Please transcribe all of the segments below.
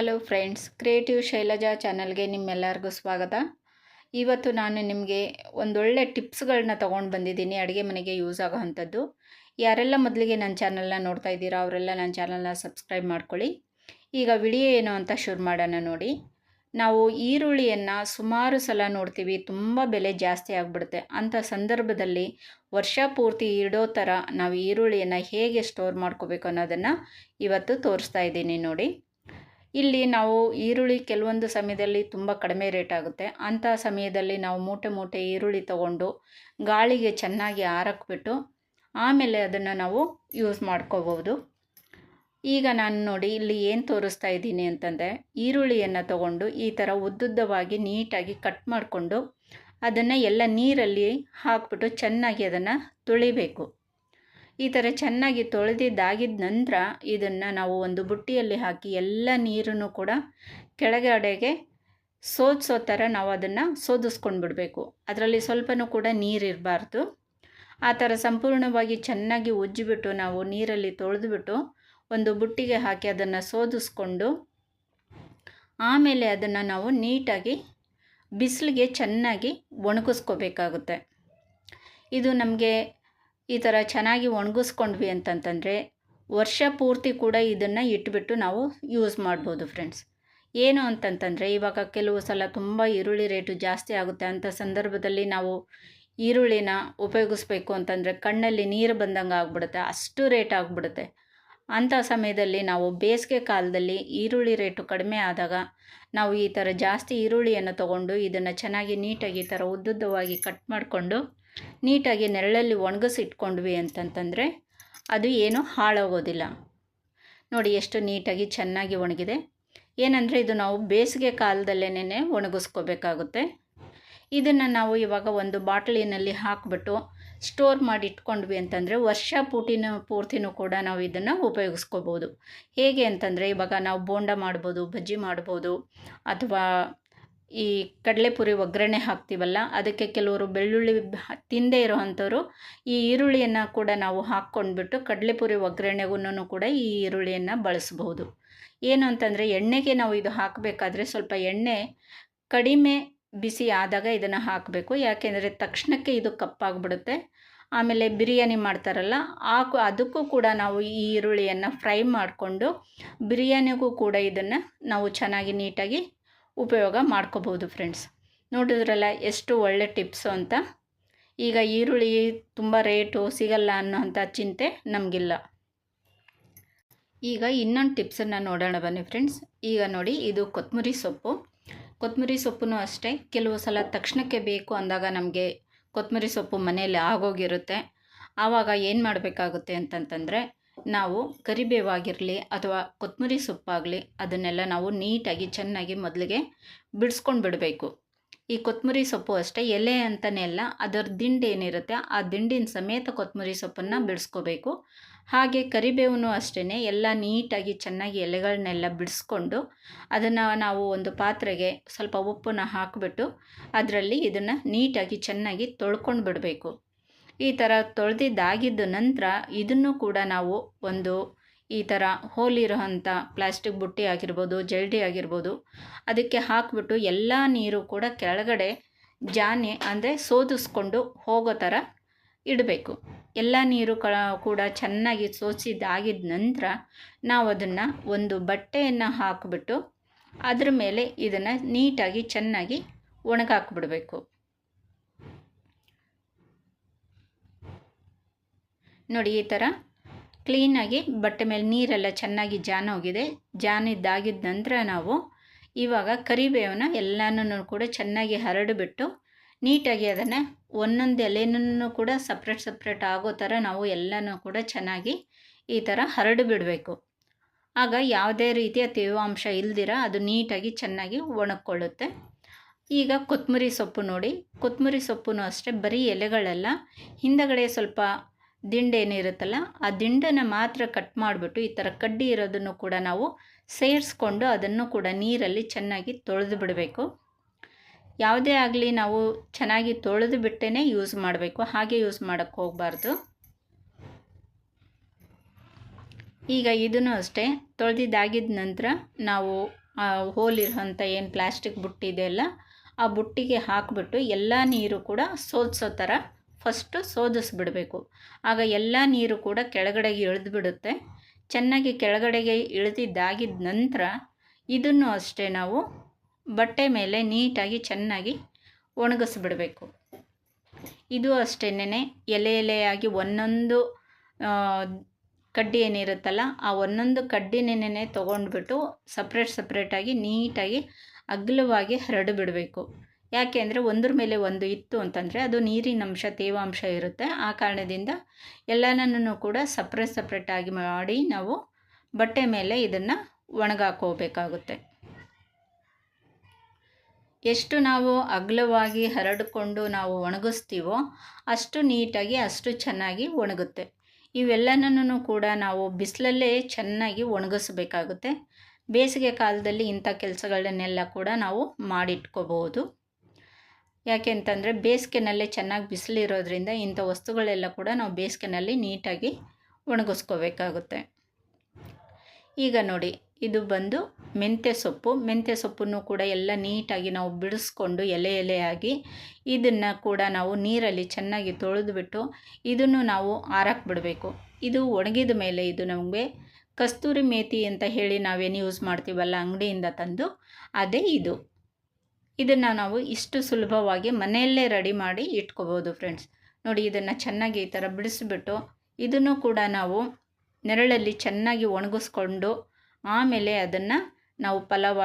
Hello friends creative Shailaja ಚಾನಲ್ಗೆ ನಿಮ್ಮೆಲ್ಲರಿಗೂ ಸ್ವಾಗತ. ಇವತ್ತು ನಾನು ನಿಮಗೆ ಒಂದೊಳ್ಳೆ ಟಿಪ್ಸ್ಗಳನ್ನ ತೊಗೊಂಡು ಬಂದಿದ್ದೀನಿ, ಅಡುಗೆ ಮನೆಗೆ ಯೂಸ್ ಆಗೋ ಅಂಥದ್ದು. ಯಾರೆಲ್ಲ ಮೊದಲಿಗೆ ನನ್ನ ಚಾನಲ್ನ ನೋಡ್ತಾ ಇದ್ದೀರಾ ಅವರೆಲ್ಲ ನನ್ನ ಚಾನಲ್ನ ಸಬ್ಸ್ಕ್ರೈಬ್ ಮಾಡ್ಕೊಳ್ಳಿ. ಈಗ ವಿಡಿಯೋ ಏನು ಅಂತ ಶುರು ಮಾಡೋಣ ನೋಡಿ. ನಾವು ಈರುಳ್ಳಿಯನ್ನು ಸುಮಾರು ಸಲ ನೋಡ್ತೀವಿ, ತುಂಬ ಬೆಲೆ ಜಾಸ್ತಿ ಆಗಿಬಿಡುತ್ತೆ. ಅಂಥ ಸಂದರ್ಭದಲ್ಲಿ ವರ್ಷ ಪೂರ್ತಿ ಇಡೋ ಥರ ನಾವು ಈರುಳ್ಳಿಯನ್ನು ಹೇಗೆ ಸ್ಟೋರ್ ಮಾಡ್ಕೋಬೇಕು ಅನ್ನೋದನ್ನು ಇವತ್ತು ತೋರಿಸ್ತಾ ಇದ್ದೀನಿ ನೋಡಿ. ಇಲ್ಲಿ ನಾವು ಈರುಳ್ಳಿ ಕೆಲವೊಂದು ಸಮಯದಲ್ಲಿ ತುಂಬ ಕಡಿಮೆ ರೇಟ್ ಆಗುತ್ತೆ. ಅಂಥ ಸಮಯದಲ್ಲಿ ನಾವು ಮೂಟೆ ಮೂಟೆ ಈರುಳ್ಳಿ ತಗೊಂಡು ಗಾಳಿಗೆ ಚೆನ್ನಾಗಿ ಆರಕ್ಬಿಟ್ಟು ಆಮೇಲೆ ಅದನ್ನು ನಾವು ಯೂಸ್ ಮಾಡ್ಕೋಬೋದು. ಈಗ ನಾನು ನೋಡಿ ಇಲ್ಲಿ ಏನು ತೋರಿಸ್ತಾ ಇದ್ದೀನಿ ಅಂತಂದರೆ ಈರುಳ್ಳಿಯನ್ನು ತಗೊಂಡು ಈ ಥರ ಉದ್ದುದ್ದವಾಗಿ ನೀಟಾಗಿ ಕಟ್ ಮಾಡಿಕೊಂಡು ಅದನ್ನು ಎಲ್ಲ ನೀರಲ್ಲಿ ಹಾಕ್ಬಿಟ್ಟು ಚೆನ್ನಾಗಿ ಅದನ್ನು ತೊಳಿಬೇಕು. ಈ ಥರ ಚೆನ್ನಾಗಿ ತೊಳೆದಿದ್ದಾಗಿದ್ದ ನಂತರ ಇದನ್ನು ನಾವು ಒಂದು ಬುಟ್ಟಿಯಲ್ಲಿ ಹಾಕಿ ಎಲ್ಲ ನೀರನ್ನು ಕೂಡ ಕೆಳಗಡೆಗೆ ಸೋದಿಸೋ ಥರ ನಾವು ಅದನ್ನು ಸೋದಿಸ್ಕೊಂಡು ಬಿಡಬೇಕು ಅದರಲ್ಲಿ ಸ್ವಲ್ಪನೂ ಕೂಡ ನೀರಿರಬಾರ್ದು ಆ ಥರ ಸಂಪೂರ್ಣವಾಗಿ ಚೆನ್ನಾಗಿ ಉಜ್ಜಿಬಿಟ್ಟು ನಾವು ನೀರಲ್ಲಿ ತೊಳೆದುಬಿಟ್ಟು ಒಂದು ಬುಟ್ಟಿಗೆ ಹಾಕಿ ಅದನ್ನು ಸೋದಿಸ್ಕೊಂಡು ಆಮೇಲೆ ಅದನ್ನು ನಾವು ನೀಟಾಗಿ ಬಿಸಿಲಿಗೆ ಚೆನ್ನಾಗಿ ಒಣಗಿಸ್ಕೋಬೇಕಾಗುತ್ತೆ. ಇದು ನಮಗೆ ಈ ಥರ ಚೆನ್ನಾಗಿ ಒಣಗಿಸ್ಕೊಂಡ್ವಿ ಅಂತಂತಂದರೆ ವರ್ಷ ಪೂರ್ತಿ ಕೂಡ ಇದನ್ನು ಇಟ್ಬಿಟ್ಟು ನಾವು ಯೂಸ್ ಮಾಡ್ಬೋದು ಫ್ರೆಂಡ್ಸ್ ಏನು ಅಂತಂತಂದರೆ ಇವಾಗ ಕೆಲವು ಸಲ ತುಂಬ ಈರುಳ್ಳಿ ರೇಟು ಜಾಸ್ತಿ ಆಗುತ್ತೆ. ಅಂಥ ಸಂದರ್ಭದಲ್ಲಿ ನಾವು ಈರುಳ್ಳಿನ ಉಪಯೋಗಿಸ್ಬೇಕು ಅಂತಂದರೆ ಕಣ್ಣಲ್ಲಿ ನೀರು ಬಂದಂಗೆ ಆಗ್ಬಿಡುತ್ತೆ, ಅಷ್ಟು ರೇಟ್ ಆಗಿಬಿಡುತ್ತೆ. ಅಂಥ ಸಮಯದಲ್ಲಿ ನಾವು ಬೇಸಿಗೆ ಕಾಲದಲ್ಲಿ ಈರುಳ್ಳಿ ರೇಟು ಕಡಿಮೆ ಆದಾಗ ನಾವು ಈ ಥರ ಜಾಸ್ತಿ ಈರುಳ್ಳಿಯನ್ನು ತಗೊಂಡು ಇದನ್ನು ಚೆನ್ನಾಗಿ ನೀಟಾಗಿ ಈ ಥರ ಉದ್ದುದ್ದವಾಗಿ ಕಟ್ ಮಾಡಿಕೊಂಡು ನೀಟಾಗಿ ನೆರಳಲ್ಲಿ ಒಣಗಿಸಿ ಇಟ್ಕೊಂಡ್ವಿ ಅಂತಂತಂದರೆ ಅದು ಏನೂ ಹಾಳಾಗೋದಿಲ್ಲ. ನೋಡಿ ಎಷ್ಟು ನೀಟಾಗಿ ಚೆನ್ನಾಗಿ ಒಣಗಿದೆ. ಏನಂದರೆ ಇದು ನಾವು ಬೇಸಿಗೆ ಕಾಲದಲ್ಲೇ ಒಣಗಿಸ್ಕೋಬೇಕಾಗುತ್ತೆ. ಇದನ್ನು ನಾವು ಇವಾಗ ಒಂದು ಬಾಟಲಿನಲ್ಲಿ ಹಾಕಿಬಿಟ್ಟು ಸ್ಟೋರ್ ಮಾಡಿ ಇಟ್ಕೊಂಡ್ವಿ ಅಂತಂದರೆ ವರ್ಷ ಪೂಟಿನ ಪೂರ್ತಿನೂ ಕೂಡ ನಾವು ಇದನ್ನು ಉಪಯೋಗಿಸ್ಕೋಬೋದು. ಹೇಗೆ ಅಂತಂದರೆ ಇವಾಗ ನಾವು ಬೋಂಡ ಮಾಡ್ಬೋದು, ಬಜ್ಜಿ ಮಾಡ್ಬೋದು ಅಥವಾ ಈ ಕಡಲೆಪುರಿ ಒಗ್ಗರಣೆ ಹಾಕ್ತೀವಲ್ಲ, ಅದಕ್ಕೆ ಕೆಲವರು ಬೆಳ್ಳುಳ್ಳಿ ತಿಂದೇ ಇರೋ ಅಂಥವ್ರು ಈ ಈರುಳ್ಳಿಯನ್ನು ಕೂಡ ನಾವು ಹಾಕ್ಕೊಂಡ್ಬಿಟ್ಟು ಕಡಲೆಪುರಿ ಒಗ್ಗರಣೆಗೂ ಕೂಡ ಈ ಈರುಳ್ಳಿಯನ್ನು ಬಳಸ್ಬೋದು. ಏನು ಅಂತಂದರೆ, ಎಣ್ಣೆಗೆ ನಾವು ಇದು ಹಾಕಬೇಕಾದ್ರೆ ಸ್ವಲ್ಪ ಎಣ್ಣೆ ಕಡಿಮೆ ಬಿಸಿ ಆದಾಗ ಇದನ್ನು ಹಾಕಬೇಕು. ಯಾಕೆಂದರೆ ತಕ್ಷಣಕ್ಕೆ ಇದು ಕಪ್ಪಾಗ್ಬಿಡುತ್ತೆ. ಆಮೇಲೆ ಬಿರಿಯಾನಿ ಮಾಡ್ತಾರಲ್ಲ ಆ ಅದಕ್ಕೂ ಕೂಡ ನಾವು ಈ ಈರುಳ್ಳಿಯನ್ನು ಫ್ರೈ ಮಾಡಿಕೊಂಡು ಬಿರಿಯಾನಿಗೂ ಕೂಡ ಇದನ್ನು ನಾವು ಚೆನ್ನಾಗಿ ನೀಟಾಗಿ ಉಪಯೋಗ ಮಾಡ್ಕೋಬೋದು ಫ್ರೆಂಡ್ಸ್ ನೋಡಿದ್ರಲ್ಲ ಎಷ್ಟು ಒಳ್ಳೆ ಟಿಪ್ಸು ಅಂತ. ಈಗ ಈರುಳ್ಳಿ ತುಂಬ ರೇಟು ಸಿಗಲ್ಲ ಅನ್ನೋಂಥ ಚಿಂತೆ ನಮಗಿಲ್ಲ. ಈಗ ಇನ್ನೊಂದು ಟಿಪ್ಸನ್ನು ನೋಡೋಣ ಬನ್ನಿ ಫ್ರೆಂಡ್ಸ್ ಈಗ ನೋಡಿ ಇದು ಕೊತ್ತಂಬರಿ ಸೊಪ್ಪು. ಕೊತ್ತಂಬರಿ ಸೊಪ್ಪು ಅಷ್ಟೇ, ಕೆಲವು ಸಲ ತಕ್ಷಣಕ್ಕೆ ಬೇಕು ಅಂದಾಗ ನಮಗೆ ಕೊತ್ತಂಬರಿ ಸೊಪ್ಪು ಮನೆಯಲ್ಲಿ ಆಗೋಗಿರುತ್ತೆ. ಆವಾಗ ಏನು ಮಾಡಬೇಕಾಗುತ್ತೆ ಅಂತಂತಂದರೆ ನಾವು ಕರಿಬೇವಾಗಿರಲಿ ಅಥವಾ ಕೊತ್ತಂಬರಿ ಸೊಪ್ಪಾಗಲಿ ಅದನ್ನೆಲ್ಲ ನಾವು ನೀಟಾಗಿ ಚೆನ್ನಾಗಿ ಮೊದಲಿಗೆ ಬಿಡಿಸ್ಕೊಂಡು ಬಿಡಬೇಕು. ಈ ಕೊತ್ತಂಬರಿ ಸೊಪ್ಪು ಅಷ್ಟೇ, ಎಲೆ ಅಂತಲೇ ಅಲ್ಲ, ಅದರ ದಿಂಡು ಏನಿರುತ್ತೆ ಆ ದಿಂಡಿನ ಸಮೇತ ಕೊತ್ತಂಬರಿ ಸೊಪ್ಪನ್ನು ಬಿಡಿಸ್ಕೋಬೇಕು. ಹಾಗೆ ಕರಿಬೇವು ಅಷ್ಟೇ ಎಲ್ಲ ನೀಟಾಗಿ ಚೆನ್ನಾಗಿ ಎಲೆಗಳನ್ನೆಲ್ಲ ಬಿಡಿಸ್ಕೊಂಡು ಅದನ್ನು ನಾವು ಒಂದು ಪಾತ್ರೆಗೆ ಸ್ವಲ್ಪ ಉಪ್ಪನ್ನು ಹಾಕಿಬಿಟ್ಟು ಅದರಲ್ಲಿ ಇದನ್ನು ನೀಟಾಗಿ ಚೆನ್ನಾಗಿ ತೊಳ್ಕೊಂಡು ಬಿಡಬೇಕು. ಈ ಥರ ತೊಳೆದಿದ್ದಾಗಿದ್ದ ನಂತರ ಇದನ್ನು ಕೂಡ ನಾವು ಒಂದು ಈ ಥರ ಅಂಥ ಪ್ಲಾಸ್ಟಿಕ್ ಬುಟ್ಟಿ ಆಗಿರ್ಬೋದು ಜಲ್ಡಿ ಆಗಿರ್ಬೋದು, ಅದಕ್ಕೆ ಹಾಕಿಬಿಟ್ಟು ಎಲ್ಲ ನೀರು ಕೂಡ ಕೆಳಗಡೆ ಜಾನೆ ಅಂದರೆ ಸೋದಿಸ್ಕೊಂಡು ಹೋಗೋ ಥರ ಇಡಬೇಕು. ಎಲ್ಲ ನೀರು ಕ ಕೂಡ ಚೆನ್ನಾಗಿ ಸೋಸಿದ್ದಾಗಿದ್ದ ನಂತರ ನಾವು ಅದನ್ನು ಒಂದು ಬಟ್ಟೆಯನ್ನು ಹಾಕಿಬಿಟ್ಟು ಅದ್ರ ಮೇಲೆ ಇದನ್ನು ನೀಟಾಗಿ ಚೆನ್ನಾಗಿ ಒಣಗಾಕ್ಬಿಡಬೇಕು. ನೋಡಿ ಈ ಥರ. ಕ್ಲೀನಾಗಿ ಬಟ್ಟೆ ಮೇಲೆ ನೀರೆಲ್ಲ ಚೆನ್ನಾಗಿ ಜಾನ್ ಹೋಗಿದೆ. ಜಾನಿದ್ದಾಗಿದ್ದ ನಂತರ ನಾವು ಇವಾಗ ಕರಿಬೇವನ್ನ ಎಲ್ಲನೂ ಕೂಡ ಚೆನ್ನಾಗಿ ಹರಡಿಬಿಟ್ಟು ನೀಟಾಗಿ ಅದನ್ನು ಒಂದೊಂದು ಎಲೆನೂ ಕೂಡ ಸಪ್ರೇಟ್ ಸಪ್ರೇಟ್ ಆಗೋ ಥರ ನಾವು ಎಲ್ಲನೂ ಕೂಡ ಚೆನ್ನಾಗಿ ಈ ಥರ ಹರಡು ಬಿಡಬೇಕು ಆಗ ಯಾವುದೇ ರೀತಿಯ ತೇವಾಂಶ ಇಲ್ದಿರ ಅದು ನೀಟಾಗಿ ಚೆನ್ನಾಗಿ ಒಣಕೊಳ್ಳುತ್ತೆ ಈಗ ಕೊತ್ತಂಬರಿ ಸೊಪ್ಪು ನೋಡಿ. ಕೊತ್ತಂಬರಿ ಸೊಪ್ಪು ಅಷ್ಟೇ ಬರೀ ಎಲೆಗಳೆಲ್ಲ ಹಿಂದಗಡೆ ಸ್ವಲ್ಪ ದಿಂಡೇನಿರುತ್ತಲ್ಲ ಆ ದಿಂಡನ್ನು ಮಾತ್ರ ಕಟ್ ಮಾಡಿಬಿಟ್ಟು ಈ ಥರ ಕಡ್ಡಿ ಇರೋದನ್ನು ಕೂಡ ನಾವು ಸೇರಿಸ್ಕೊಂಡು ಅದನ್ನು ಕೂಡ ನೀರಲ್ಲಿ ಚೆನ್ನಾಗಿ ತೊಳೆದು ಬಿಡಬೇಕು. ಯಾವುದೇ ಆಗಲಿ ನಾವು ಚೆನ್ನಾಗಿ ತೊಳೆದು ಬಿಟ್ಟೇ ಯೂಸ್ ಮಾಡಬೇಕು. ಹಾಗೆ ಯೂಸ್ ಮಾಡೋಕ್ಕೆ ಹೋಗಬಾರ್ದು. ಈಗ ಇದನ್ನು ಅಷ್ಟೇ ತೊಳೆದಿದ್ದಾಗಿದ್ದ ನಂತರ ನಾವು ಹೋಲ್ ಇರೋಂಥ ಏನು ಪ್ಲಾಸ್ಟಿಕ್ ಬುಟ್ಟಿ ಇದೆಯಲ್ಲ, ಆ ಬುಟ್ಟಿಗೆ ಹಾಕಿಬಿಟ್ಟು ಎಲ್ಲ ನೀರು ಕೂಡ ಸೋಲ್ಸೋ ಥರ ಫಸ್ಟು ಸೋದಿಸ್ಬಿಡಬೇಕು. ಆಗ ಎಲ್ಲ ನೀರು ಕೂಡ ಕೆಳಗಡೆಗೆ ಇಳಿದು ಬಿಡುತ್ತೆ ಚೆನ್ನಾಗಿ ಕೆಳಗಡೆಗೆ ಇಳಿದಿದ್ದಾಗಿದ್ದ ನಂತರ ಇದನ್ನು ಅಷ್ಟೇ ನಾವು ಬಟ್ಟೆ ಮೇಲೆ ನೀಟಾಗಿ ಚೆನ್ನಾಗಿ ಒಣಗಿಸ್ಬಿಡಬೇಕು. ಇದು ಅಷ್ಟೇನೆ ಎಲೆ ಎಲೆಯಾಗಿ ಒಂದೊಂದು ಕಡ್ಡಿ ಏನಿರುತ್ತಲ್ಲ ಆ ಒಂದೊಂದು ಕಡ್ಡಿನೇನೆ ತೊಗೊಂಡ್ಬಿಟ್ಟು ಸಪ್ರೇಟ್ ಸಪ್ರೇಟಾಗಿ ನೀಟಾಗಿ ಅಗಲವಾಗಿ ಹರಡು ಬಿಡಬೇಕು ಯಾಕೆ ಅಂದರೆ ಒಂದ್ರ ಮೇಲೆ ಒಂದು ಇತ್ತು ಅಂತಂದರೆ ಅದು ನೀರಿನ ಅಂಶ, ತೇವಾಂಶ ಇರುತ್ತೆ. ಆ ಕಾರಣದಿಂದ ಎಲ್ಲನೂ ಕೂಡ ಸಪ್ರೇಟ್ ಸಪ್ರೇಟಾಗಿ ಮಾಡಿ ನಾವು ಬಟ್ಟೆ ಮೇಲೆ ಇದನ್ನು ಒಣಗಾಕೋಬೇಕಾಗುತ್ತೆ. ಎಷ್ಟು ನಾವು ಅಗಲವಾಗಿ ಹರಡಿಕೊಂಡು ನಾವು ಒಣಗಿಸ್ತೀವೋ ಅಷ್ಟು ನೀಟಾಗಿ, ಅಷ್ಟು ಚೆನ್ನಾಗಿ ಒಣಗುತ್ತೆ. ಇವೆಲ್ಲನೂ ಕೂಡ ನಾವು ಬಿಸಿಲಲ್ಲೇ ಚೆನ್ನಾಗಿ ಒಣಗಿಸ್ಬೇಕಾಗುತ್ತೆ. ಬೇಸಿಗೆ ಕಾಲದಲ್ಲಿ ಇಂಥ ಕೆಲಸಗಳನ್ನೆಲ್ಲ ಕೂಡ ನಾವು ಮಾಡಿಟ್ಕೋಬಹುದು. ಯಾಕೆ ಅಂತಂದರೆ ಬೇಸಿಗೆನಲ್ಲೇ ಚೆನ್ನಾಗಿ ಬಿಸಿಲಿರೋದ್ರಿಂದ ಇಂಥ ವಸ್ತುಗಳೆಲ್ಲ ಕೂಡ ನಾವು ಬೇಸಿಗೆನಲ್ಲಿ ನೀಟಾಗಿ ಒಣಗಿಸ್ಕೋಬೇಕಾಗುತ್ತೆ. ಈಗ ನೋಡಿ, ಇದು ಬಂದು ಮೆಂತ್ಯ ಸೊಪ್ಪು. ಮೆಂತ್ಯ ಸೊಪ್ಪನ್ನು ಕೂಡ ಎಲ್ಲ ನೀಟಾಗಿ ನಾವು ಬಿಡಿಸ್ಕೊಂಡು ಎಲೆ ಎಲೆಯಾಗಿ ಇದನ್ನು ಕೂಡ ನಾವು ನೀರಲ್ಲಿ ಚೆನ್ನಾಗಿ ತೊಳೆದುಬಿಟ್ಟು ಇದನ್ನು ನಾವು ಆರಕ್ಕೆ ಬಿಡಬೇಕು ಇದು ಒಣಗಿದ ಮೇಲೆ ಇದು ನಮಗೆ ಕಸ್ತೂರಿ ಮೇತಿ ಅಂತ ಹೇಳಿ ನಾವೇನು ಯೂಸ್ ಮಾಡ್ತೀವಲ್ಲ ಅಂಗಡಿಯಿಂದ ತಂದು, ಅದೇ ಇದು. ಇದನ್ನು ನಾವು ಇಷ್ಟು ಸುಲಭವಾಗಿ ಮನೆಯಲ್ಲೇ ರೆಡಿ ಮಾಡಿ ಇಟ್ಕೋಬೋದು ಫ್ರೆಂಡ್ಸ್. ನೋಡಿ ಇದನ್ನು ಚೆನ್ನಾಗಿ ಈ ಥರ ಬಿಡಿಸ್ಬಿಟ್ಟು ಇದನ್ನು ಕೂಡ ನಾವು ನೆರಳಲ್ಲಿ ಚೆನ್ನಾಗಿ ಒಣಗಿಸ್ಕೊಂಡು ಆಮೇಲೆ ಅದನ್ನು ನಾವು ಪಲಾವ್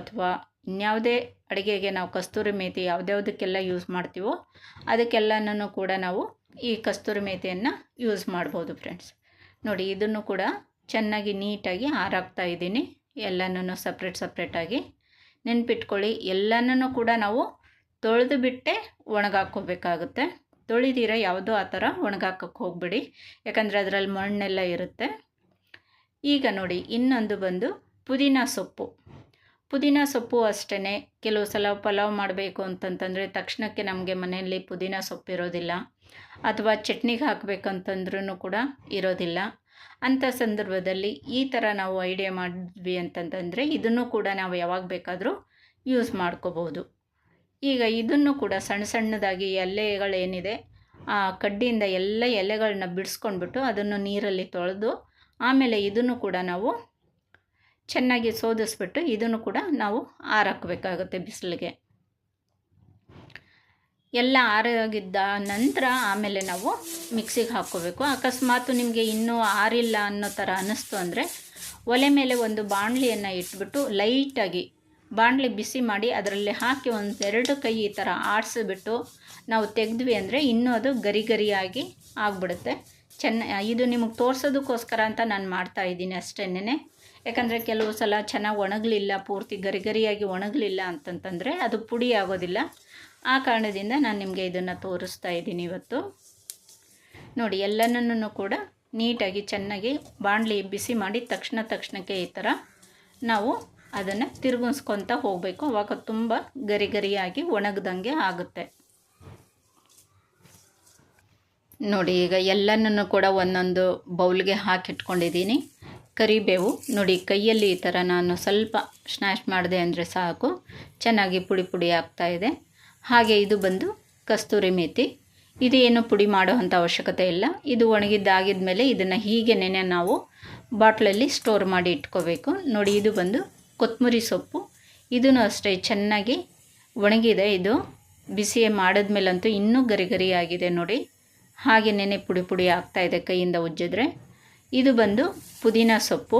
ಅಥವಾ ಇನ್ಯಾವುದೇ ಅಡುಗೆಗೆ ನಾವು ಕಸ್ತೂರಿ ಮೇಥಿ ಯಾವುದ್ಯಾವುದಕ್ಕೆಲ್ಲ ಯೂಸ್ ಮಾಡ್ತೀವೋ ಅದಕ್ಕೆಲ್ಲನೂ ಕೂಡ ನಾವು ಈ ಕಸ್ತೂರಿ ಮೇಥಿಯನ್ನು ಯೂಸ್ ಮಾಡ್ಬೋದು ಫ್ರೆಂಡ್ಸ್. ನೋಡಿ ಇದನ್ನು ಕೂಡ ಚೆನ್ನಾಗಿ ನೀಟಾಗಿ ಹಾರಾಕ್ತಾ ಇದ್ದೀನಿ. ಎಲ್ಲನೂ ಸಪ್ರೇಟ್ ಸಪ್ರೇಟಾಗಿ ನೆನ್ಪಿಟ್ಕೊಳ್ಳಿ. ಎಲ್ಲನೂ ಕೂಡ ನಾವು ತೊಳೆದು ಬಿಟ್ಟೆ ಒಣಗಾಕೋಬೇಕಾಗುತ್ತೆ ತೊಳಿದಿರ ಯಾವುದೋ ಆ ಥರ ಒಣಗಾಕಕ್ಕೆ ಹೋಗ್ಬಿಡಿ. ಯಾಕಂದರೆ ಅದರಲ್ಲಿ ಮಣ್ಣೆಲ್ಲ ಇರುತ್ತೆ. ಈಗ ನೋಡಿ, ಇನ್ನೊಂದು ಬಂದು ಪುದೀನ ಸೊಪ್ಪು. ಪುದೀನ ಸೊಪ್ಪು ಅಷ್ಟೇ ಕೆಲವು ಸಲ ಪಲಾವ್ ಮಾಡಬೇಕು ಅಂತಂತಂದರೆ ತಕ್ಷಣಕ್ಕೆ ನಮಗೆ ಮನೆಯಲ್ಲಿ ಪುದೀನ ಸೊಪ್ಪು ಇರೋದಿಲ್ಲ ಅಥವಾ ಚಟ್ನಿಗೆ ಹಾಕಬೇಕಂತಂದ್ರೂ ಕೂಡ ಇರೋದಿಲ್ಲ. ಅಂಥ ಸಂದರ್ಭದಲ್ಲಿ ಈ ಥರ ನಾವು ಐಡಿಯಾ ಮಾಡಿದ್ವಿ ಅಂತಂತಂದರೆ ಇದನ್ನು ಕೂಡ ನಾವು ಯಾವಾಗ ಬೇಕಾದರೂ ಯೂಸ್ ಮಾಡ್ಕೋಬೋದು ಈಗ ಇದನ್ನು ಕೂಡ ಸಣ್ಣ ಸಣ್ಣದಾಗಿ ಎಲೆಗಳೇನಿದೆ, ಆ ಕಡ್ಡಿಯಿಂದ ಎಲ್ಲ ಎಲೆಗಳನ್ನ ಬಿಡಿಸ್ಕೊಂಡ್ಬಿಟ್ಟು ಅದನ್ನು ನೀರಲ್ಲಿ ತೊಳೆದು ಆಮೇಲೆ ಇದನ್ನು ಕೂಡ ನಾವು ಚೆನ್ನಾಗಿ ಸೋದಿಸ್ಬಿಟ್ಟು ಇದನ್ನು ಕೂಡ ನಾವು ಆರಾಕಬೇಕಾಗುತ್ತೆ ಬಿಸಿಲಿಗೆ. ಎಲ್ಲ ಆರೋಗಿದ್ದ ನಂತರ ಆಮೇಲೆ ನಾವು ಮಿಕ್ಸಿಗೆ ಹಾಕ್ಕೋಬೇಕು. ಅಕಸ್ಮಾತ್ ನಿಮಗೆ ಇನ್ನೂ ಆರಿಲ್ಲ ಅನ್ನೋ ಥರ ಅನ್ನಿಸ್ತು ಅಂದರೆ ಒಲೆ ಮೇಲೆ ಒಂದು ಬಾಣಲಿಯನ್ನು ಇಟ್ಬಿಟ್ಟು ಲೈಟಾಗಿ ಬಾಣಲಿ ಬಿಸಿ ಮಾಡಿ ಅದರಲ್ಲಿ ಹಾಕಿ ಒಂದು ಎರಡು ಕೈ ಈ ಥರ ಆಡಿಸಿಬಿಟ್ಟು ನಾವು ತೆಗೆದ್ವಿ ಅಂದರೆ ಇನ್ನೂ ಅದು ಗರಿ ಗರಿಯಾಗಿ ಆಗಿಬಿಡುತ್ತೆ. ಚೆನ್ನ ಇದು ನಿಮಗೆ ತೋರಿಸೋದಕ್ಕೋಸ್ಕರ ಅಂತ ನಾನು ಮಾಡ್ತಾ ಇದ್ದೀನಿ ಅಷ್ಟೇನೆ ಯಾಕಂದರೆ ಕೆಲವು ಸಲ ಚೆನ್ನಾಗಿ ಒಣಗಲಿಲ್ಲ, ಪೂರ್ತಿ ಗರಿ ಗರಿಯಾಗಿ ಒಣಗಲಿಲ್ಲ ಅಂತಂತಂದರೆ ಅದು ಪುಡಿ ಆಗೋದಿಲ್ಲ. ಆ ಕಾರಣದಿಂದ ನಾನು ನಿಮಗೆ ಇದನ್ನು ತೋರಿಸ್ತಾ ಇದ್ದೀನಿ ಇವತ್ತು. ನೋಡಿ ಎಲ್ಲನೂ ಕೂಡ ನೀಟಾಗಿ ಚೆನ್ನಾಗಿ ಬಾಣಲಿ ಬಿಸಿ ಮಾಡಿ ತಕ್ಷಣ ತಕ್ಷಣಕ್ಕೆ ಈ ಥರ ನಾವು ಅದನ್ನು ತಿರುಗಿಸ್ಕೊತ ಹೋಗಬೇಕು. ಅವಾಗ ತುಂಬ ಗರಿ ಗರಿಯಾಗಿ ಒಣಗ್ದಂಗೆ ಆಗುತ್ತೆ. ನೋಡಿ, ಈಗ ಎಲ್ಲನೂ ಕೂಡ ಒಂದೊಂದು ಬೌಲ್ಗೆ ಹಾಕಿಟ್ಕೊಂಡಿದ್ದೀನಿ. ಕರಿಬೇವು, ನೋಡಿ, ಕೈಯಲ್ಲಿ ಈ ಥರ ನಾನು ಸ್ವಲ್ಪ ಸ್ನ್ಯಾಶ್ ಮಾಡಿದೆ ಅಂದರೆ ಸಾಕು. ಚೆನ್ನಾಗಿ ಪುಡಿ ಪುಡಿ ಆಗ್ತಾಯಿದೆ ಹಾಗೆ ಇದು ಬಂದು ಕಸ್ತೂರಿ ಮೇಥಿ ಇದು ಏನು ಪುಡಿ ಮಾಡೋ ಅಂಥ ಅವಶ್ಯಕತೆ ಇಲ್ಲ. ಇದು ಒಣಗಿದ್ದಾಗಿದ ಮೇಲೆ ಇದನ್ನು ನೆನೆ ನಾವು ಬಾಟ್ಲಲ್ಲಿ ಸ್ಟೋರ್ ಮಾಡಿ ಇಟ್ಕೋಬೇಕು. ನೋಡಿ, ಇದು ಬಂದು ಕೊತ್ತಂಬರಿ ಸೊಪ್ಪು. ಇದೂ ಅಷ್ಟೇ, ಚೆನ್ನಾಗಿ ಒಣಗಿದೆ ಇದು. ಬಿಸಿ ಮಾಡಿದ್ಮೇಲಂತೂ ಇನ್ನೂ ಗರಿ ಗರಿ ನೋಡಿ. ಹಾಗೆ ನೆನೆ ಪುಡಿ ಪುಡಿ ಆಗ್ತಾಯಿದೆ ಕೈಯಿಂದ ಉಜ್ಜಿದ್ರೆ ಇದು ಬಂದು ಪುದೀನ ಸೊಪ್ಪು.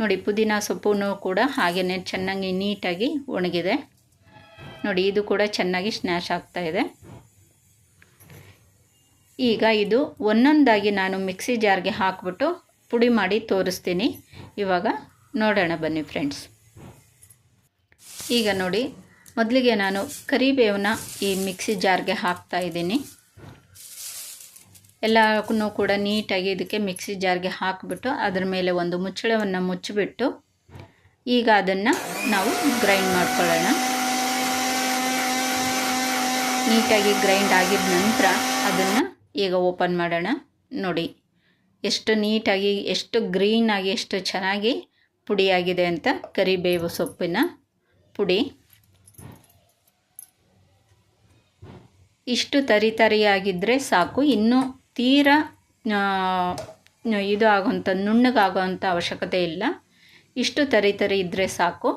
ನೋಡಿ, ಪುದೀನ ಸೊಪ್ಪು ಕೂಡ ಹಾಗೆಯೇ ಚೆನ್ನಾಗಿ ನೀಟಾಗಿ ಒಣಗಿದೆ. ನೋಡಿ, ಇದು ಕೂಡ ಚೆನ್ನಾಗಿ ಸ್ನ್ಯಾಶ್ ಇದೆ. ಈಗ ಇದು ಒಂದೊಂದಾಗಿ ನಾನು ಮಿಕ್ಸಿ ಜಾರ್ಗೆ ಹಾಕ್ಬಿಟ್ಟು ಪುಡಿ ಮಾಡಿ ತೋರಿಸ್ತೀನಿ. ಇವಾಗ ನೋಡೋಣ ಬನ್ನಿ ಫ್ರೆಂಡ್ಸ್. ಈಗ ನೋಡಿ, ಮೊದಲಿಗೆ ನಾನು ಕರಿಬೇವನ್ನ ಈ ಮಿಕ್ಸಿ ಜಾರ್ಗೆ ಹಾಕ್ತಾ ಇದ್ದೀನಿ. ಎಲ್ಲಕ್ಕೂ ಕೂಡ ನೀಟಾಗಿ ಇದಕ್ಕೆ ಮಿಕ್ಸಿ ಜಾರ್ಗೆ ಹಾಕಿಬಿಟ್ಟು ಅದರ ಮೇಲೆ ಒಂದು ಮುಚ್ಚಳವನ್ನು ಮುಚ್ಚಿಬಿಟ್ಟು ಈಗ ಅದನ್ನು ನಾವು ಗ್ರೈಂಡ್ ಮಾಡ್ಕೊಳ್ಳೋಣ. ನೀಟಾಗಿ ಗ್ರೈಂಡ್ ಆಗಿದ ನಂತರ ಅದನ್ನು ಈಗ ಓಪನ್ ಮಾಡೋಣ. ನೋಡಿ, ಎಷ್ಟು ನೀಟಾಗಿ, ಎಷ್ಟು ಗ್ರೀನಾಗಿ ಎಷ್ಟು ಚೆನ್ನಾಗಿ ಪುಡಿಯಾಗಿದೆ ಅಂತ ಕರಿಬೇವು ಸೊಪ್ಪಿನ ಪುಡಿ. ಇಷ್ಟು ತರಿ ತರಿಯಾಗಿದ್ದರೆ ಸಾಕು. ಇನ್ನೂ ತೀರ ಇದು ಆಗೋಂಥ ನುಣ್ಣಗಾಗೋವಂಥ ಅವಶ್ಯಕತೆ ಇಲ್ಲ. ಇಷ್ಟು ತರಿ ತರಿ ಇದ್ದರೆ ಸಾಕು.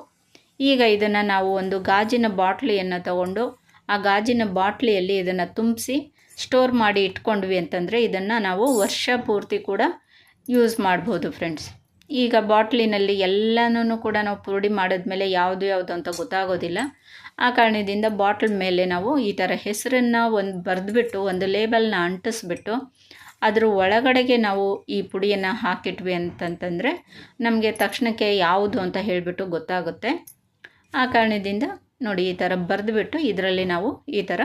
ಈಗ ಇದನ್ನು ನಾವು ಒಂದು ಗಾಜಿನ ಬಾಟ್ಲಿಯನ್ನು ತಗೊಂಡು ಆ ಗಾಜಿನ ಬಾಟ್ಲಿಯಲ್ಲಿ ಇದನ್ನು ತುಂಬಿಸಿ ಸ್ಟೋರ್ ಮಾಡಿ ಇಟ್ಕೊಂಡ್ವಿ ಅಂತಂದರೆ ಇದನ್ನು ನಾವು ವರ್ಷ ಪೂರ್ತಿ ಕೂಡ ಯೂಸ್ ಮಾಡ್ಬೋದು ಫ್ರೆಂಡ್ಸ್ ಈಗ ಬಾಟ್ಲಿನಲ್ಲಿ ಎಲ್ಲನೂ ಕೂಡ ನಾವು ಪುಡಿ ಮಾಡಿದ್ಮೇಲೆ ಯಾವುದು ಯಾವುದು ಅಂತ ಗೊತ್ತಾಗೋದಿಲ್ಲ. ಆ ಕಾರಣದಿಂದ ಬಾಟ್ಲ್ ಮೇಲೆ ನಾವು ಈ ಥರ ಹೆಸರನ್ನು ಒಂದು ಬರೆದ್ಬಿಟ್ಟು, ಒಂದು ಲೇಬಲ್ನ ಅಂಟಿಸ್ಬಿಟ್ಟು, ಅದರ ಒಳಗಡೆಗೆ ನಾವು ಈ ಪುಡಿಯನ್ನು ಹಾಕಿಟ್ವಿ ಅಂತಂತಂದರೆ ನಮಗೆ ತಕ್ಷಣಕ್ಕೆ ಯಾವುದು ಅಂತ ಹೇಳಿಬಿಟ್ಟು ಗೊತ್ತಾಗುತ್ತೆ. ಆ ಕಾರಣದಿಂದ ನೋಡಿ ಈ ಥರ ಬರೆದುಬಿಟ್ಟು ಇದರಲ್ಲಿ ನಾವು ಈ ಥರ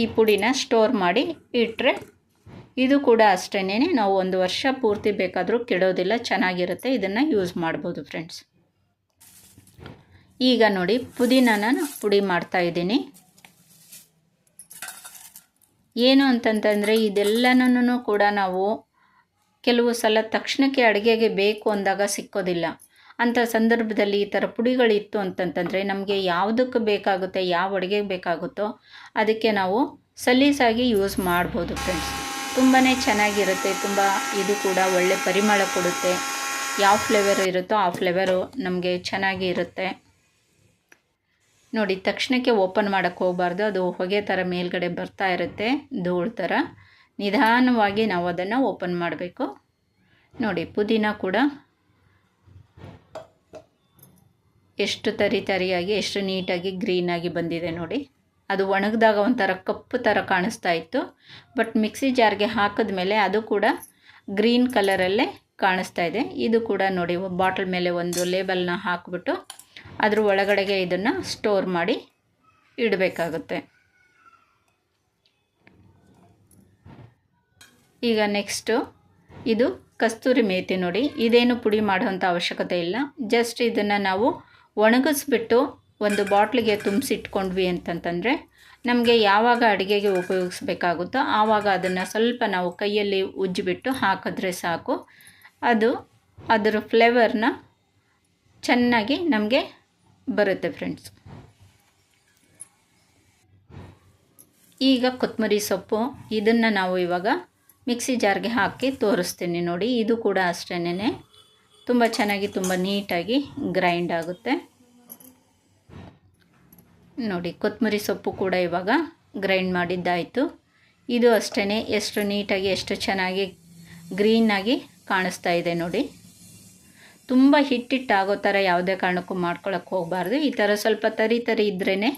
ಈ ಪುಡಿನ ಸ್ಟೋರ್ ಮಾಡಿ ಇಟ್ಟರೆ ಇದು ಕೂಡ ಅಷ್ಟೇ ನಾವು ಒಂದು ವರ್ಷ ಪೂರ್ತಿ ಬೇಕಾದರೂ ಕೆಡೋದಿಲ್ಲ, ಚೆನ್ನಾಗಿರುತ್ತೆ, ಇದನ್ನು ಯೂಸ್ ಮಾಡ್ಬೋದು ಫ್ರೆಂಡ್ಸ್ ಈಗ ನೋಡಿ ಪುದೀನನ ಪುಡಿ ಮಾಡ್ತಾ ಇದ್ದೀನಿ. ಏನು ಅಂತಂತಂದರೆ ಇದೆಲ್ಲನೂ ಕೂಡ ನಾವು ಕೆಲವು ಸಲ ತಕ್ಷಣಕ್ಕೆ ಅಡುಗೆಗೆ ಬೇಕು ಅಂದಾಗ ಸಿಕ್ಕೋದಿಲ್ಲ. ಅಂಥ ಸಂದರ್ಭದಲ್ಲಿ ಈ ಥರ ಪುಡಿಗಳಿತ್ತು ಅಂತಂತಂದರೆ ನಮಗೆ ಯಾವುದಕ್ಕೆ ಬೇಕಾಗುತ್ತೆ, ಯಾವ ಅಡುಗೆಗೆ ಬೇಕಾಗುತ್ತೋ ಅದಕ್ಕೆ ನಾವು ಸಲೀಸಾಗಿ ಯೂಸ್ ಮಾಡ್ಬೋದು ಫ್ರೆಂಡ್ಸ್ ತುಂಬಾ ಚೆನ್ನಾಗಿರುತ್ತೆ, ತುಂಬ ಇದು ಕೂಡ ಒಳ್ಳೆ ಪರಿಮಳ ಕೊಡುತ್ತೆ. ಯಾವ ಫ್ಲೇವರ್ ಇರುತ್ತೋ ಆ ಫ್ಲೇವರು ನಮಗೆ ಚೆನ್ನಾಗಿ ಇರುತ್ತೆ. ನೋಡಿ, ತಕ್ಷಣಕ್ಕೆ ಓಪನ್ ಮಾಡೋಕ್ಕೆ ಹೋಗಬಾರ್ದು, ಅದು ಹೊಗೆ ಥರ ಮೇಲ್ಗಡೆ ಬರ್ತಾ ಇರುತ್ತೆ, ಧೂಳು ಥರ ನಿಧಾನವಾಗಿ ನಾವು ಅದನ್ನು ಓಪನ್ ಮಾಡಬೇಕು. ನೋಡಿ, ಪುದೀನ ಕೂಡ ಎಷ್ಟು ತರಿ ತರಿಯಾಗಿ, ಎಷ್ಟು ನೀಟಾಗಿ ಗ್ರೀನಾಗಿ ಬಂದಿದೆ ನೋಡಿ. ಅದು ಒಣಗಿದಾಗ ಒಂಥರ ಕಪ್ಪು ಥರ ಕಾಣಿಸ್ತಾ ಇತ್ತು. ಬಟ್ ಮಿಕ್ಸಿ ಜಾರ್ಗೆ ಹಾಕಿದ ಮೇಲೆ ಅದು ಕೂಡ ಗ್ರೀನ್ ಕಲರಲ್ಲೇ ಕಾಣಿಸ್ತಾ ಇದೆ. ಇದು ಕೂಡ ನೋಡಿ ಬಾಟಲ್ ಮೇಲೆ ಒಂದು ಲೇಬಲ್ನ ಹಾಕಿಬಿಟ್ಟು ಅದ್ರ ಒಳಗಡೆಗೆ ಇದನ್ನು ಸ್ಟೋರ್ ಮಾಡಿ ಇಡಬೇಕಾಗುತ್ತೆ. ಈಗ ನೆಕ್ಸ್ಟು ಇದು ಕಸ್ತೂರಿ ಮೇತಿ ನೋಡಿ. ಇದೇನು ಪುಡಿ ಮಾಡುವಂಥ ಅವಶ್ಯಕತೆ ಇಲ್ಲ. ಜಸ್ಟ್ ಇದನ್ನು ನಾವು ಒಣಗಿಸ್ಬಿಟ್ಟು ಒಂದು ಬಾಟ್ಲಿಗೆ ತುಂಬಿಸಿಟ್ಕೊಂಡ್ವಿ ಅಂತಂತಂದರೆ ನಮಗೆ ಯಾವಾಗ ಅಡುಗೆಗೆ ಉಪಯೋಗಿಸ್ಬೇಕಾಗುತ್ತೋ ಆವಾಗ ಅದನ್ನು ಸ್ವಲ್ಪ ನಾವು ಕೈಯಲ್ಲಿ ಉಜ್ಜಿಬಿಟ್ಟು ಹಾಕಿದ್ರೆ ಸಾಕು. ಅದು ಅದರ ಫ್ಲೇವರ್ನ ಚೆನ್ನಾಗಿ ನಮಗೆ ಬರುತ್ತೆ ಫ್ರೆಂಡ್ಸ್. ಈಗ ಕೊತ್ತಂಬರಿ ಸೊಪ್ಪು, ಇದನ್ನು ನಾವು ಇವಾಗ ಮಿಕ್ಸಿ ಜಾರ್ಗೆ ಹಾಕಿ ತೋರಿಸ್ತೀನಿ ನೋಡಿ, ಇದು ಕೂಡ ಅಷ್ಟೇ ತುಂಬ ಚೆನ್ನಾಗಿ, ತುಂಬ ನೀಟಾಗಿ ಗ್ರೈಂಡ್ ಆಗುತ್ತೆ. ನೋಡಿ, ಕೊತ್ತಂಬರಿ ಸೊಪ್ಪು ಕೂಡ ಇವಾಗ ಗ್ರೈಂಡ್ ಮಾಡಿದ್ದಾಯಿತು. ಇದು ಅಷ್ಟೇ ಎಷ್ಟು ನೀಟಾಗಿ, ಎಷ್ಟು ಚೆನ್ನಾಗಿ ಗ್ರೀನಾಗಿ ಕಾಣಿಸ್ತಾ ಇದೆ ನೋಡಿ. ತುಂಬ ಹಿಟ್ಟಿಟ್ಟಾಗೋ ಥರ ಯಾವುದೇ ಕಾರಣಕ್ಕೂ ಮಾಡ್ಕೊಳಕ್ಕೆ ಹೋಗಬಾರ್ದು. ಈ ಥರ ಸ್ವಲ್ಪ ತರಿ ತರಿ ಇದ್ರೇ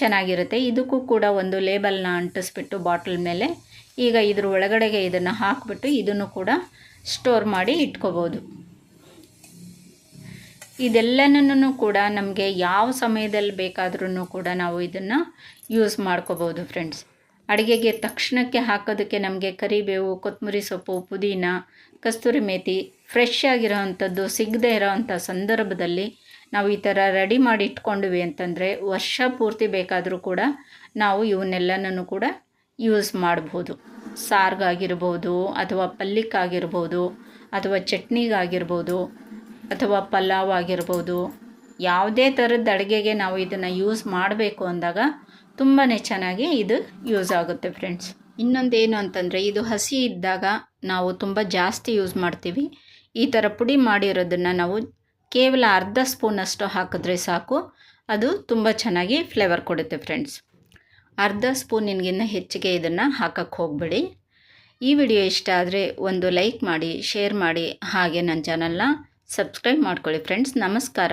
ಚೆನ್ನಾಗಿರುತ್ತೆ. ಇದಕ್ಕೂ ಕೂಡ ಒಂದು ಲೇಬಲ್ನ ಅಂಟಿಸ್ಬಿಟ್ಟು ಬಾಟಲ್ ಮೇಲೆ ಈಗ ಇದ್ರ ಒಳಗಡೆಗೆ ಇದನ್ನು ಹಾಕಿಬಿಟ್ಟು ಇದನ್ನು ಕೂಡ ಸ್ಟೋರ್ ಮಾಡಿ ಇಟ್ಕೋಬೋದು. ಇದೆಲ್ಲನೂ ಕೂಡ ನಮಗೆ ಯಾವ ಸಮಯದಲ್ಲಿ ಬೇಕಾದ್ರೂ ಕೂಡ ನಾವು ಇದನ್ನು ಯೂಸ್ ಮಾಡ್ಕೋಬೋದು ಫ್ರೆಂಡ್ಸ್ ಅಡುಗೆಗೆ ತಕ್ಷಣಕ್ಕೆ ಹಾಕೋದಕ್ಕೆ ನಮಗೆ ಕರಿಬೇವು ಕೊತ್ತಂಬರಿ ಸೊಪ್ಪು, ಪುದೀನ, ಕಸ್ತೂರಿ ಮೇಥಿ ಫ್ರೆಶ್ ಆಗಿರೋವಂಥದ್ದು ಸಿಗದೆ ಇರೋವಂಥ ಸಂದರ್ಭದಲ್ಲಿ ನಾವು ಈ ಥರ ರೆಡಿ ಮಾಡಿ ಇಟ್ಕೊಂಡ್ವಿ ಅಂತಂದರೆ ವರ್ಷ ಪೂರ್ತಿ ಬೇಕಾದರೂ ಕೂಡ ನಾವು ಇವನ್ನೆಲ್ಲನೂ ಕೂಡ ಯೂಸ್ ಮಾಡ್ಬೋದು. ಸಾರ್ಗಾಗಿರ್ಬೋದು ಅಥವಾ ಪಲ್ಲಿಕ್ಕಾಗಿರ್ಬೋದು ಅಥವಾ ಚಟ್ನಿಗಾಗಿರ್ಬೋದು. ಅಥವಾ ಪಲಾವ್ ಆಗಿರ್ಬೋದು, ಯಾವುದೇ ಥರದ ಅಡುಗೆಗೆ ನಾವು ಇದನ್ನು ಯೂಸ್ ಮಾಡಬೇಕು ಅಂದಾಗ ತುಂಬಾ ಚೆನ್ನಾಗಿ ಇದು ಯೂಸ್ ಆಗುತ್ತೆ ಫ್ರೆಂಡ್ಸ್ ಇನ್ನೊಂದೇನು ಅಂತಂದರೆ, ಇದು ಹಸಿ ಇದ್ದಾಗ ನಾವು ತುಂಬ ಜಾಸ್ತಿ ಯೂಸ್ ಮಾಡ್ತೀವಿ. ಈ ಥರ ಪುಡಿ ಮಾಡಿರೋದನ್ನು ನಾವು ಕೇವಲ ಅರ್ಧ ಸ್ಪೂನಷ್ಟು ಹಾಕಿದ್ರೆ ಸಾಕು. ಅದು ತುಂಬ ಚೆನ್ನಾಗಿ ಫ್ಲೇವರ್ ಕೊಡುತ್ತೆ ಫ್ರೆಂಡ್ಸ್ ಅರ್ಧ ಸ್ಪೂನಿಗಿಂತ ಹೆಚ್ಚಿಗೆ ಇದನ್ನು ಹಾಕಕ್ಕೆ ಹೋಗಬೇಡಿ. ಈ ವಿಡಿಯೋ ಇಷ್ಟ ಆದರೆ ಒಂದು ಲೈಕ್ ಮಾಡಿ ಶೇರ್ ಮಾಡಿ, ಹಾಗೆ ನನ್ನ ಚಾನಲ್ನ ಸಬ್ಸ್ಕ್ರೈಬ್ ಮಾಡ್ಕೊಳ್ಳಿ ಫ್ರೆಂಡ್ಸ್. ನಮಸ್ಕಾರ.